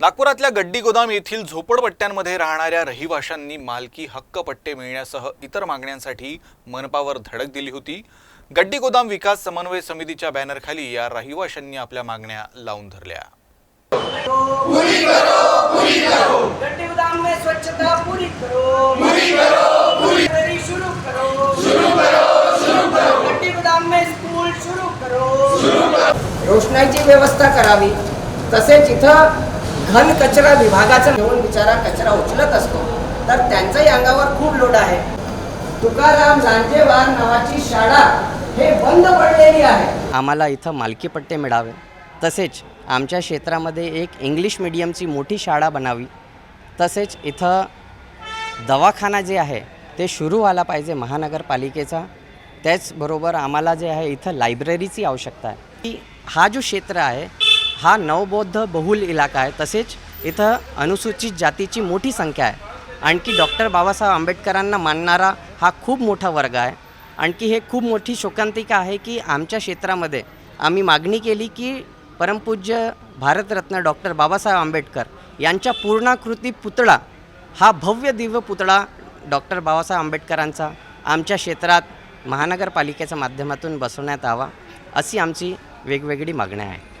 नागपुरातल्या गड्डी गोदाम येथील झोपडपट्ट्यांमध्ये राहणाऱ्या रहिवाशांनी मालकी हक्क पट्टे मिळण्यासह इतर मागण्यांसाठी मनपावर धडक दिली होती. गड्डी गोदाम विकास समन्वय समितीच्या बॅनरखाली या रहिवाशांनी आपल्या मागण्या लावून धरल्या. गड्ढे गोदाम में स्वच्छता पूरी करो. पूरी करो पूरी शुरू करो. शुरू करो शुरू करो. गड्ढे गोदाम में स्कूल शुरू करो. रोषणाईची व्यवस्था करावी. तसेच इथं घन कचरा विभागाचा घेऊन बिचारा कचरा उचलत असतो तर त्यांच्याही अंगावर खूप लोड आहे. तुकाराम लांजेवार नावाची शाळा हे बंद पडलेली आहे. आम्हाला इथं मालकीपट्टे मिळावे. तसेच आमच्या क्षेत्रामध्ये एक इंग्लिश मिडियमची मोठी शाळा बनावी. तसेच इथं दवाखाना जे आहे ते सुरू व्हायला पाहिजे महानगरपालिकेचा. त्याचबरोबर आम्हाला जे आहे इथं लायब्ररीची आवश्यकता आहे. की हा जो क्षेत्र आहे हा नवबौद्ध बहुल इलाका आहे. तसेच इथं अनुसूचित जातीची मोठी संख्या आहे. आणखी डॉक्टर बाबासाहेब आंबेडकरांना मानणारा हा खूप मोठा वर्ग आहे. आणखी हे खूप मोठी शोकांतिका आहे की आमच्या क्षेत्रामध्ये आम्ही मागणी केली की परमपूज्य भारतरत्न डॉक्टर बाबासाहेब आंबेडकर यांच्या पूर्णाकृती पुतळा हा भव्य दिव्य पुतळा डॉक्टर बाबासाहेब आंबेडकरांचा आमच्या क्षेत्रात महानगरपालिकेच्या माध्यमातून बसवण्यात यावा अशी आमची वेगवेगळी मागण्या आहे.